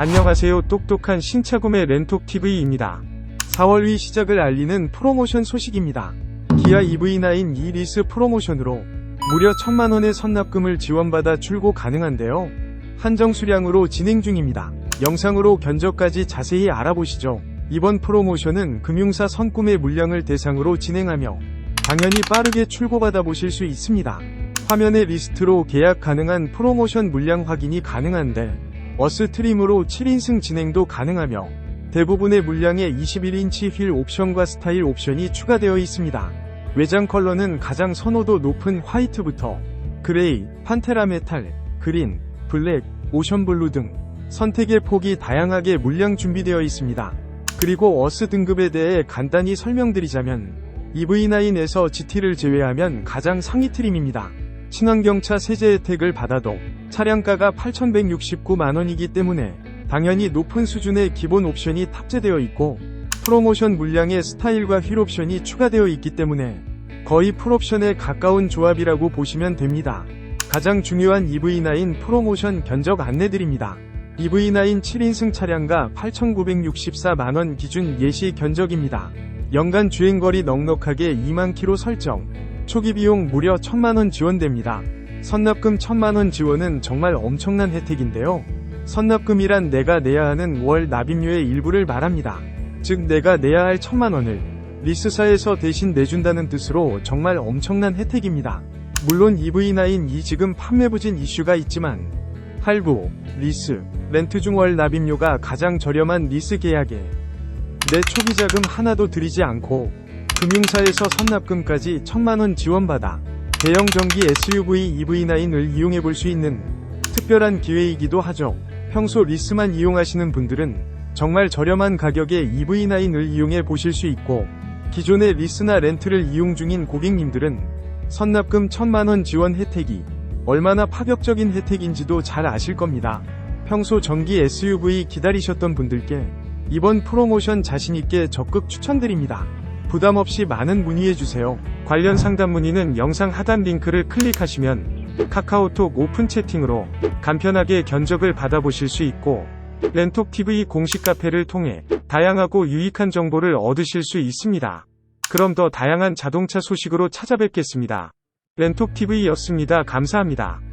안녕하세요 똑똑한 신차 구매 렌톡TV입니다. 4월 위 시작을 알리는 프로모션 소식입니다. 기아 EV9 이리스 프로모션으로 무려 1000만원의 선납금을 지원받아 출고 가능한데요. 한정 수량으로 진행 중입니다. 영상으로 견적까지 자세히 알아보시죠. 이번 프로모션은 금융사 선구매 물량을 대상으로 진행하며 당연히 빠르게 출고받아 보실 수 있습니다. 화면의 리스트로 계약 가능한 프로모션 물량 확인이 가능한데 어스 트림으로 7인승 진행도 가능하며 대부분의 물량에 21인치 휠 옵션과 스타일 옵션이 추가되어 있습니다. 외장 컬러는 가장 선호도 높은 화이트부터 그레이, 판테라 메탈, 그린, 블랙, 오션블루 등 선택의 폭이 다양하게 물량 준비되어 있습니다. 그리고 어스 등급에 대해 간단히 설명드리자면 EV9에서 GT를 제외하면 가장 상위 트림입니다. 친환경차 세제 혜택을 받아도 차량가가 8,169만원이기 때문에 당연히 높은 수준의 기본 옵션이 탑재되어 있고 프로모션 물량의 스타일과 휠 옵션이 추가되어 있기 때문에 거의 풀옵션에 가까운 조합이라고 보시면 됩니다. 가장 중요한 EV9 프로모션 견적 안내드립니다. EV9 7인승 차량가 8,964만원 기준 예시 견적입니다. 연간 주행거리 넉넉하게 2만 킬로 설정. 초기 비용 무려 1천만원 지원됩니다. 선납금 1천만원 지원은 정말 엄청난 혜택인데요. 선납금이란 내가 내야 하는 월 납입료의 일부를 말합니다. 즉 내가 내야 할 1천만원을 리스사에서 대신 내준다는 뜻으로 정말 엄청난 혜택입니다. 물론 EV9 이 지금 판매 부진 이슈가 있지만 할부, 리스, 렌트 중 월 납입료가 가장 저렴한 리스 계약에 내 초기 자금 하나도 들이지 않고 금융사에서 선납금까지 천만원 지원받아 대형 전기 SUV EV9을 이용해 볼 수 있는 특별한 기회이기도 하죠. 평소 리스만 이용하시는 분들은 정말 저렴한 가격에 EV9을 이용해 보실 수 있고 기존의 리스나 렌트를 이용 중인 고객님들은 선납금 천만원 지원 혜택이 얼마나 파격적인 혜택인지도 잘 아실 겁니다. 평소 전기 SUV 기다리셨던 분들께 이번 프로모션 자신있게 적극 추천드립니다. 부담 없이 많은 문의해주세요. 관련 상담 문의는 영상 하단 링크를 클릭하시면 카카오톡 오픈 채팅으로 간편하게 견적을 받아보실 수 있고 렌톡TV 공식 카페를 통해 다양하고 유익한 정보를 얻으실 수 있습니다. 그럼 더 다양한 자동차 소식으로 찾아뵙겠습니다. 렌톡TV였습니다. 감사합니다.